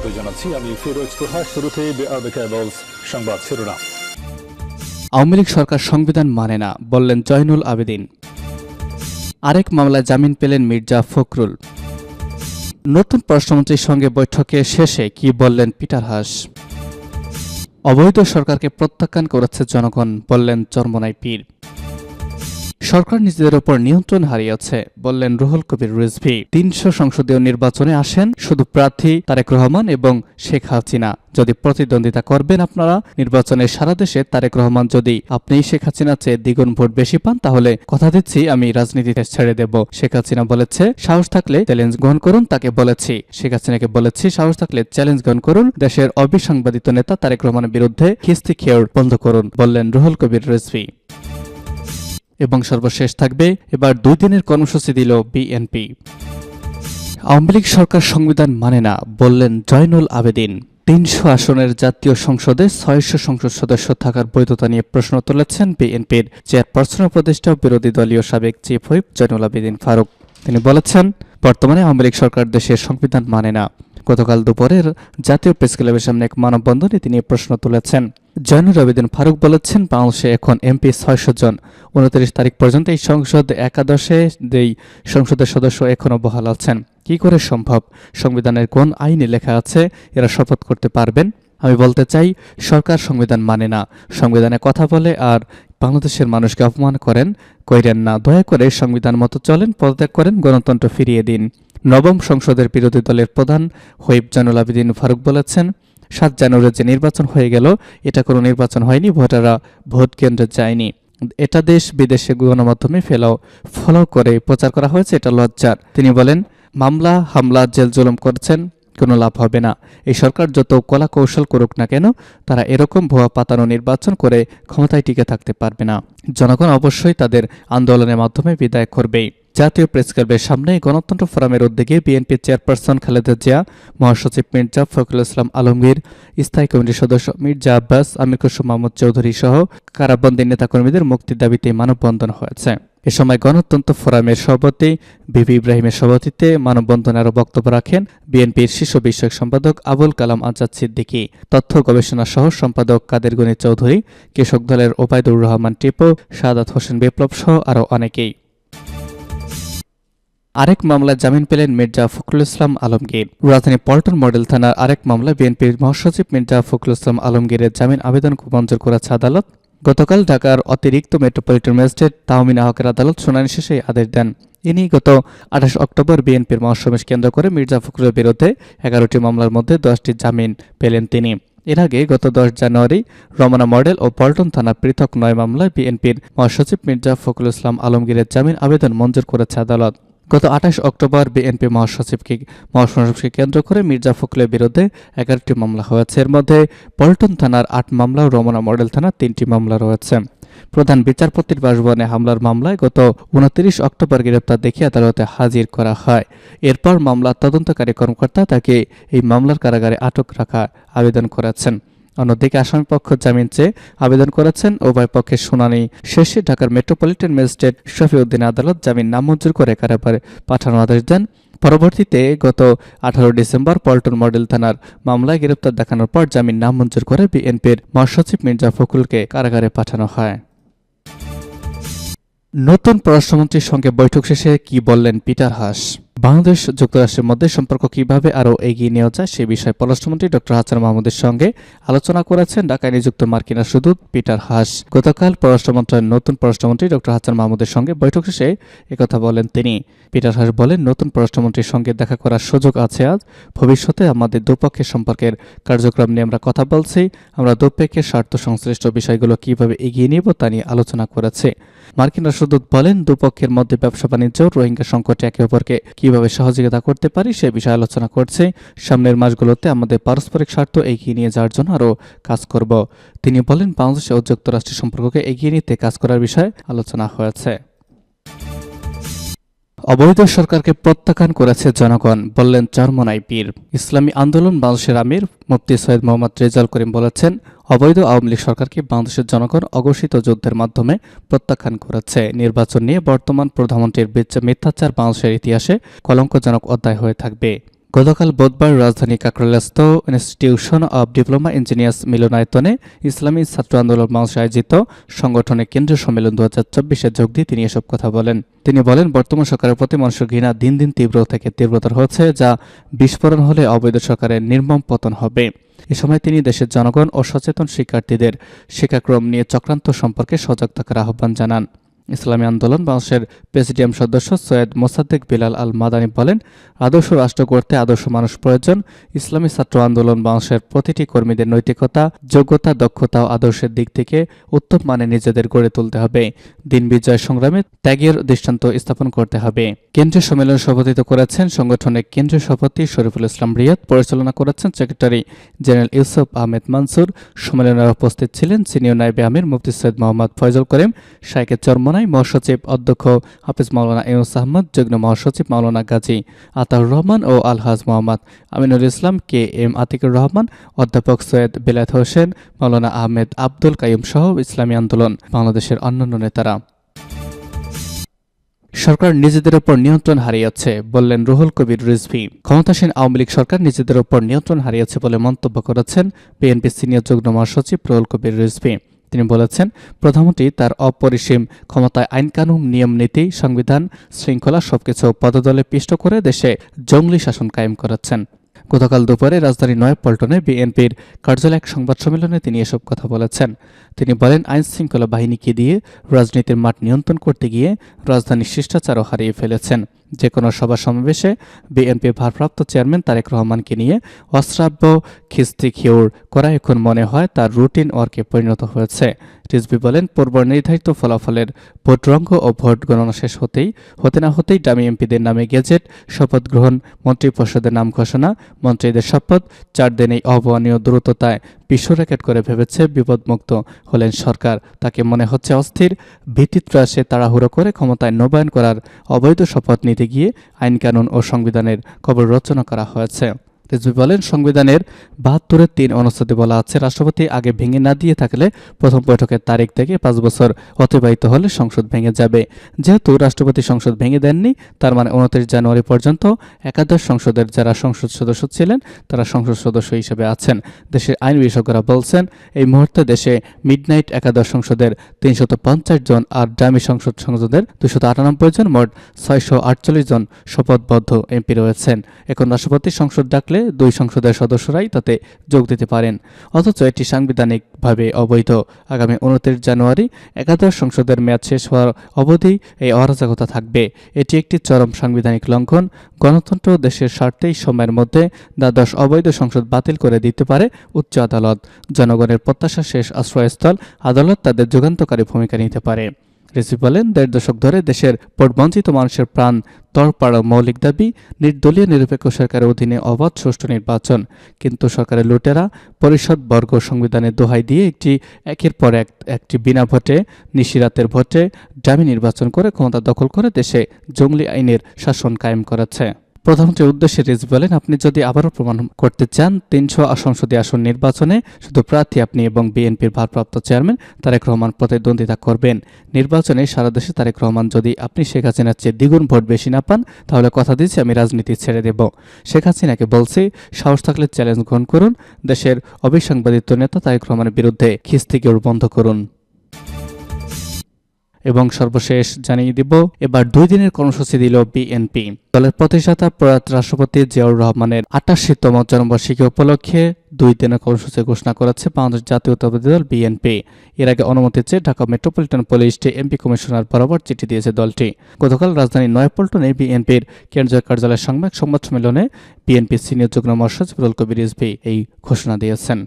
স্বাগত জানাচ্ছি। আমি ফিরোজ তোহা শুরুতে সংবাদ শিরোনাম। আওয়ামী লীগ সরকার সংবিধান মানে না, বললেন জয়নুল আবেদিন। আরেক মামলায় জামিন পেলেন মির্জা ফখরুল। নতুন পররাষ্ট্রমন্ত্রীর সঙ্গে বৈঠকে শেষে কি বললেন পিটার হাস? অবৈধ সরকারকে প্রত্যাখ্যান করেছে জনগণ, বললেন চরমনাই পীর। সরকার নিজেদের ওপর নিয়ন্ত্রণ হারিয়েছে, বললেন রুহুল কবির রিজভি। তিনশো সংসদীয় নির্বাচনে আসেন শুধু প্রার্থী তারেক রহমান এবং শেখ হাসিনা। যদি প্রতিদ্বন্দ্বিতা করবেন আপনারা, নির্বাচনে সারা দেশে তারেক রহমান যদি আপনি শেখ হাসিনা চেয়ে দ্বিগুণ ভোট বেশি পান, তাহলে কথা দিচ্ছি, আমি রাজনীতিতে ছেড়ে দেব। শেখ হাসিনা বলেছে, সাহস থাকলে চ্যালেঞ্জ গ্রহণ করুন, তাকে বলেছি। শেখ হাসিনাকে বলেছি, সাহস থাকলে চ্যালেঞ্জ গ্রহণ করুন, দেশের অবিসংবাদিত নেতা তারেক রহমানের বিরুদ্ধে খিস্তি খেয়র বন্ধ করুন, বললেন রুহুল কবির রিজভি। এবং সর্বশেষ থাকবে এবার দুই দিনের কর্মসূচি দিল বিএনপি আওয়ামী লীগ সরকার সংবিধান মানে না, বললেন জয়নুল আবেদিন। তিনশো আসনের জাতীয় সংসদে ছয়শো সংসদ সদস্য থাকার বৈধতা নিয়ে প্রশ্ন তুলেছেন বিএনপির চেয়ারপারসন উপদেষ্টা বিরোধী দলীয় সাবেক চিফ হুইপ জয়নুল আবেদিন ফারুক। তিনি বলেছেন, বর্তমানে আওয়ামী লীগ সরকার দেশের সংবিধান মানে না। গতকাল দুপুরের জাতীয় প্রেস ক্লাবের সামনে এক মানববন্ধনে তিনি প্রশ্ন তুলেছেন। জয়নুল আবেদিন ফারুক বলেছেন, বাংলাদেশে এখন এমপি ছয়শো জন। উনত্রিশ তারিখ পর্যন্ত এই সংসদ একাদশে এই সংসদের সদস্য এখনও বহাল আছেন। কি করে সম্ভব? সংবিধানের কোন আইনে লেখা আছে? এরা শপথ করতে পারবেন? আমি বলতে চাই, সরকার সংবিধান মানে না। সংবিধানে কথা বলে আর বাংলাদেশের মানুষকে অপমান করেন, কইরেন না। দয়া করে সংবিধান মতো চলেন, পদত্যাগ করেন, গণতন্ত্র ফিরিয়ে দিন। নবম সংসদের বিরোধী দলের প্রধান হুইপ জানুল আবেদিন ফারুক বলেছেন, সাত জানুয়ারি যে নির্বাচন হয়ে গেল, এটা কোনো নির্বাচন হয়নি, ভোটাররা ভোট কেন্দ্রে যায়নি। এটা দেশ বিদেশে গণমাধ্যমে ফেলাও ফলো করে প্রচার করা হয়েছে, এটা লজ্জার। তিনি বলেন, মামলা, হামলা, জেল জুলুম করছেন, কোনো লাভ হবে না। এই সরকার যত কলা কৌশল করুক না কেন, তারা এরকম ভুয়া পাতানো নির্বাচন করে ক্ষমতায় টিকে থাকতে পারবে না। জনগণ অবশ্যই তাদের আন্দোলনের মাধ্যমে বিদায় করবেই। জাতীয় প্রেস ক্লাবের সামনে গণতন্ত্র ফোরামের উদ্যোগে বিএনপি চেয়ারপারসন খালেদা জিয়া, মহাসচিব মির্জা ফখরুল ইসলাম আলমগীর, স্থায়ী কমিটির সদস্য মির্জা আব্বাস, আমির খুশু মাহমুদ চৌধুরী সহ কারাবন্দী নেতাকর্মীদের মুক্তির দাবিতে মানববন্ধন হয়েছে। এ সময় গণতন্ত্র ফোরামের সভাপতি বিবি ইব্রাহিমের সভাপতিত্বে মানববন্ধনে আরও বক্তব্য রাখেন বিএনপির শীর্ষ বিষয়ক সম্পাদক আবুল কালাম আজাদ সিদ্দিকী। তথ্য গবেষণা সহ সম্পাদক কাদের গণি চৌধুরী, কৃষক দলের ওবায়দুর রহমান টিপু, সাদাত হোসেন বিপ্লব সহ আরও অনেকেই। আরেক মামলায় জামিন পেলেন মির্জা ফখরুল ইসলাম আলমগীর। রাজধানী পল্টন মডেল থানার আরেক মামলায় বিএনপির মহাসচিব মির্জা ফখরুল ইসলাম আলমগীরের জামিন আবেদন মঞ্জুর করেছে আদালত। গতকাল ঢাকার অতিরিক্ত মেট্রোপলিটন ম্যাজিস্ট্রেট তাহমিন আহকের আদালত শুনানি শেষে আদেশ দেন। ইনি গত আঠাশ অক্টোবর বিএনপির মহাসমাবেশ কেন্দ্র করে মির্জা ফখরুলের বিরুদ্ধে এগারোটি মামলার মধ্যে দশটি জামিন পেলেন তিনি। এর আগে গত দশ জানুয়ারি রমনা মডেল ও পল্টন থানা পৃথক নয় মামলায় বিএনপির মহাসচিব মির্জা ফখরুল ইসলাম আলমগীরের জামিন আবেদন মঞ্জুর করেছে আদালত। গত আঠাশ অক্টোবর বিএনপি মহাসচিবকে মহাসচিবকে কেন্দ্র করে মির্জা ফখরুলের বিরুদ্ধে এগারোটি মামলা হয়েছে। এর মধ্যে পল্টন থানার আট মামলা ও রমনা মডেল থানার তিনটি মামলা রয়েছে। প্রধান বিচারপতির বাসভবনে হামলার মামলায় গত উনত্রিশ অক্টোবর গ্রেপ্তার দেখিয়ে আদালতে হাজির করা হয়। এরপর মামলার তদন্তকারী কর্মকর্তা তাকে এই মামলার কারাগারে আটক রাখার আবেদন করেছেন। অন্যদিকে আসামিপক্ষ জামিন চেয়ে আবেদন করেছেন উভয় পক্ষের শুনানি শেষে ঢাকার মেট্রোপলিটন ম্যাজিস্ট্রেট শফিউদ্দিন আদালত জামিন নামঞ্জুর করে কারাগারে পাঠানোর আদেশ দেন। পরবর্তীতে গত আঠারো ডিসেম্বর পল্টন মডেল থানার মামলায় গ্রেপ্তার দেখানোর পর জামিন নামঞ্জুর করে বিএনপির মহাসচিব মির্জা ফখরুলকে কারাগারে পাঠানো হয়। নতুন পররাষ্ট্রমন্ত্রীর সঙ্গে বৈঠক শেষে কি বললেন পিটার হাস? বাংলাদেশ যুক্তরাষ্ট্রের মধ্যে সম্পর্ক কীভাবে আরও এগিয়ে নেওয়া যায় সে বিষয়ে পররাষ্ট্রমন্ত্রী ডক্টর হাসান মাহমুদের সঙ্গে আলোচনা করেছেন ঢাকায় নিযুক্ত মার্কিন রাষ্ট্রদূত পিটার হাস। গতকাল পররাষ্ট্র মন্ত্রণালয়ের নতুন পররাষ্ট্রমন্ত্রী ডক্টর হাসান মাহমুদের সঙ্গে বৈঠক শেষে একথা বলেন তিনি। পিটার হাস বলেন, নতুন পররাষ্ট্রমন্ত্রীর সঙ্গে দেখা করার সুযোগ আছে আজ। ভবিষ্যতে আমাদের দুপক্ষের সম্পর্কের কার্যক্রম নিয়ে আমরা কথা বলছি। আমরা দুপক্ষের স্বার্থ সংশ্লিষ্ট বিষয়গুলো কীভাবে এগিয়ে নিব তা নিয়ে আলোচনা করেছে। মার্কিন রাষ্ট্রদূত বলেন, দুপক্ষের মধ্যে ব্যবসা বাণিজ্য, রোহিঙ্গা সংকটে একে অপরকে কীভাবে সহযোগিতা করতে পারি সে বিষয়ে আলোচনা করছে। সামনের মাসগুলোতে আমাদের পারস্পরিক স্বার্থ এগিয়ে নিয়ে যাওয়ার জন্য আরও কাজ করব। তিনি বলেন বাংলাদেশ ও যুক্তরাষ্ট্রের সম্পর্ককে এগিয়ে নিতে কাজ করার বিষয়ে আলোচনা হয়েছে। অবৈধ সরকারকে প্রত্যাখ্যান করেছে জনগণ, বললেন চরমনাই পীর ইসলামী আন্দোলন বাংলাদেশের আমির মুফতি সৈয়দ মোহাম্মদ রেজাল করিম বলেছেন, অবৈধ আওয়ামী লীগ সরকারকে বাংলাদেশের জনগণ অঘোষিত যুদ্ধের মাধ্যমে প্রত্যাখ্যান করেছে। নির্বাচন নিয়ে বর্তমান প্রধানমন্ত্রীর মিথ্যাচার বাংলাদেশের ইতিহাসে কলঙ্কজনক অধ্যায় হয়ে থাকবে। গতকাল বুধবার রাজধানী কাকরালাস্থ ইনস্টিটিউশন অব ডিপ্লোমা ইঞ্জিনিয়ার্স মিলনায়তনে ইসলামী ছাত্র আন্দোলন বাংলাদেশ আয়োজিত সংগঠনের কেন্দ্রীয় সম্মেলন দু হাজার চব্বিশে যোগ দিয়ে তিনি এসব কথা বলেন। তিনি বলেন, বর্তমান সরকারের প্রতি মানুষের ঘৃণা দিন দিন তীব্র থেকে তীব্রতর হচ্ছে, যা বিস্ফোরণ হলে অবৈধ সরকারের নির্মম পতন হবে। এ সময় তিনি দেশের জনগণ ও সচেতন শিক্ষার্থীদের শিক্ষাক্রম নিয়ে চক্রান্ত সম্পর্কে সজাগ থাকার আহ্বান জানান। ইসলামী আন্দোলন বাংলাদেশের প্রেসিডিয়াম সদস্য সৈয়দ মোসাদ্দেক বিলাল আল মাদানি বলেন, আদর্শ রাষ্ট্র করতে আদর্শ মানুষ প্রয়োজন। ইসলামী ছাত্র আন্দোলন বাংলাদেশের প্রতিটি কর্মীদের নৈতিকতা, যোগ্যতা, দক্ষতা ও আদর্শের দিক থেকে উত্তম মানে নিজেদের গড়ে তুলতে হবে। দিন বিজয় সংগ্রামে ত্যাগের দৃষ্টান্ত স্থাপন করতে হবে। কেন্দ্রীয় সম্মেলন সভাপতিত্ব করেছেন সংগঠনের কেন্দ্রীয় সভাপতি শরীফুল ইসলাম রিয়াদ, পরিচালনা করেছেন সেক্রেটারি জেনারেল ইউসুফ আহমেদ মানসুর। সম্মেলনে উপস্থিত ছিলেন সিনিয়র নাইবে আমির মুফতি সৈয়দ মোহাম্মদ ফয়জল করিম শাইকে চরমনাই মহাসচিব অধ্যক্ষ হাফিজ মাওলানা ইউনুস আহমদ, যুগ্ম মহাসচিব মাওলানা গাজী আতাউর রহমান ও আলহাজ মোহাম্মদ আমিনুল ইসলাম, কে এম আতিকুর রহমান, অধ্যাপক সৈয়দ বেলায়েত হোসেন, মাওলানা আহমেদ আব্দুল কাইম সহ ইসলামী আন্দোলন, বাংলাদেশের অন্যান্য নেতারা। সরকার নিজেদের ওপর নিয়ন্ত্রণ হারিয়েছে বললেন রুহুল কবির রিজভি। ক্ষমতাসীন আওয়ামী লীগ সরকার নিজেদের ওপর নিয়ন্ত্রণ হারিয়েছে বলে মন্তব্য করেছেন বিএনপি সিনিয়র যুগ্ম মহাসচিব রুহুল কবির রিজভি। তিনি বলেছেন, প্রধানমন্ত্রী তার অপরিসীম ক্ষমতায় আইনকানুন, নিয়ম, নীতি, সংবিধান, শৃঙ্খলা সবকিছু পদদলে পিষ্ট করে দেশে জঙ্গলি শাসন কায়েম করেছেন। গতকাল দুপুরে রাজধানী নয়াপল্টনে বিএনপির কার্যালয় সংবাদ সম্মেলনে তিনি এসব কথা বলেছেন। তিনি বলেন, আইন শৃঙ্খলা বাহিনীকে দিয়ে রাজনীতির মাঠ নিয়ন্ত্রণ করতে গিয়ে রাজধানীর শিষ্টাচারও হারিয়ে ফেলেছেন। যে কোনো সভা সমাবেশে বিএনপি ভারপ্রাপ্ত চেয়ারম্যান তারেক রহমানকে নিয়ে অশ্রাব্য খিস্তি খিউর করা এখন মনে হয় তার রুটিন ওয়ার্কে পরিণত হয়েছে। রিজবি বলেন, পূর্ব নির্ধারিত ফলাফলের ভোট রঙ্গ ও ভোট গণনা শেষ হতেই, হতে না হতেই ডামি এমপিদের নামে গেজেট, শপথ গ্রহণ, মন্ত্রিপরিষদের নাম ঘোষণা, মন্ত্রীদের শপথ, চার দিন এই দ্রুততায় বিশ্ব রেকর্ড করে ভেবেছে বিপদমুক্ত হলেন সরকার। তাকে মনে হচ্ছে অস্থির। ভিত্তিত্রাসে তাড়াহুড়ো করে ক্ষমতায় নবায়ন করার অবৈধ শপথ নিতে গিয়ে আইনকানুন ও সংবিধানের কবর রচনা করা হয়েছে। রিজভি বলেন, সংবিধানের বাহাত্তরের তিন অনুচ্ছেদে বলা আছে, রাষ্ট্রপতি আগে ভেঙে না দিয়ে থাকলে প্রথম বৈঠকের তারিখ থেকে পাঁচ বছর অতিবাহিত হলে সংসদ ভেঙে যাবে। যেহেতু রাষ্ট্রপতি সংসদ ভেঙে দেননি, তার মানে উনত্রিশ জানুয়ারি পর্যন্ত একাদশ সংসদের যারা সংসদ সদস্য ছিলেন, তারা সংসদ সদস্য হিসেবে আছেন। দেশের আইন বিশেষজ্ঞরা বলছেন, এই মুহূর্তে দেশে মিডনাইট একাদশ সংসদের তিনশত পঞ্চাশ জন আর ডামি সংসদ সংসদের দুশত আটানব্বই জন, মোট ছয়শো আটচল্লিশ জন শপথবদ্ধ এমপি রয়েছেন। এখন রাষ্ট্রপতি সংসদ ডাকলে দুই সংসদের সদস্যরাই তাতে যোগ দিতে পারেন। অথচ এটি সাংবিধানিকভাবে অবৈধ। আগামী উনত্রিশ জানুয়ারি একাদশ সংসদের মেয়াদ শেষ হওয়ার অবধি এই অরাজকতা থাকবে। এটি একটি চরম সাংবিধানিক লঙ্ঘন। গণতন্ত্র দেশের স্বার্থেই সময়ের মধ্যে দ্বাদশ অবৈধ সংসদ বাতিল করে দিতে পারে উচ্চ আদালত। জনগণের প্রত্যাশা শেষ আশ্রয়স্থল আদালত তাদের যুগান্তকারী ভূমিকা নিতে পারে। রিসি বলেন, দেড় দশক ধরে দেশের পটবঞ্চিত মানুষের প্রাণ তরপাড়া মৌলিক দাবি, নির্দলীয় নিরপেক্ষ সরকারের অধীনে অবাধ সুষ্ঠু নির্বাচন। কিন্তু সরকারের লুটেরা পরিষদ বর্গ সংবিধানের দোহাই দিয়ে একটি, একের পর এক, একটি বিনা ভোটে, নিশিরাতের ভোটে ডামি নির্বাচন করে ক্ষমতা দখল করে দেশে জঙ্গলি আইনের শাসন কায়েম করেছে। প্রধানমন্ত্রীর উদ্দেশ্যে রিজ বলেন, আপনি যদি আবারও প্রমাণ করতে চান, তিনশো সংসদীয় আসন নির্বাচনে শুধু প্রার্থী আপনি এবং বিএনপির ভারপ্রাপ্ত চেয়ারম্যান তারেক রহমান প্রতিদ্বন্দ্বিতা করবেন। নির্বাচনে সারা দেশে তারেক রহমান যদি আপনি শেখ হাসিনার চেয়ে দ্বিগুণ ভোট বেশি না পান, তাহলে কথা দিচ্ছি আমি রাজনীতি ছেড়ে দেব। শেখ হাসিনাকে বলছি, সাহস থাকলে চ্যালেঞ্জ গ্রহণ করুন, দেশের অবিসংবাদিত নেতা তারেক রহমানের বিরুদ্ধে খিস্তিকে বন্ধ করুন। এবং সর্বশেষ জানিয়ে দিব, এবার দুই দিনের কর্মসূচি দিল বিএনপি দলের প্রতিষ্ঠাতা প্রয়াত রাষ্ট্রপতি জিয়াউর রহমানের আটাশিতম জন্মবার্ষিকী উপলক্ষে দুই দিনের কর্মসূচি ঘোষণা করেছে বাংলাদেশ জাতীয়তাবাদী দল বিএনপি এর আগে অনুমতি চেয়ে Dhaka metropolitan police MP commissioner বরাবর চিঠি দিয়েছে দলটি। গতকাল রাজধানীর নয়াপল্টনে বিএনপির কেন্দ্রীয় কার্যালয়ের সংবাদ সংবাদ সম্মেলনে বিএনপি সিনিয়র যুগ্ম মহাসচিব রুল কবির রিজভী এই ঘোষণা দিয়েছেন।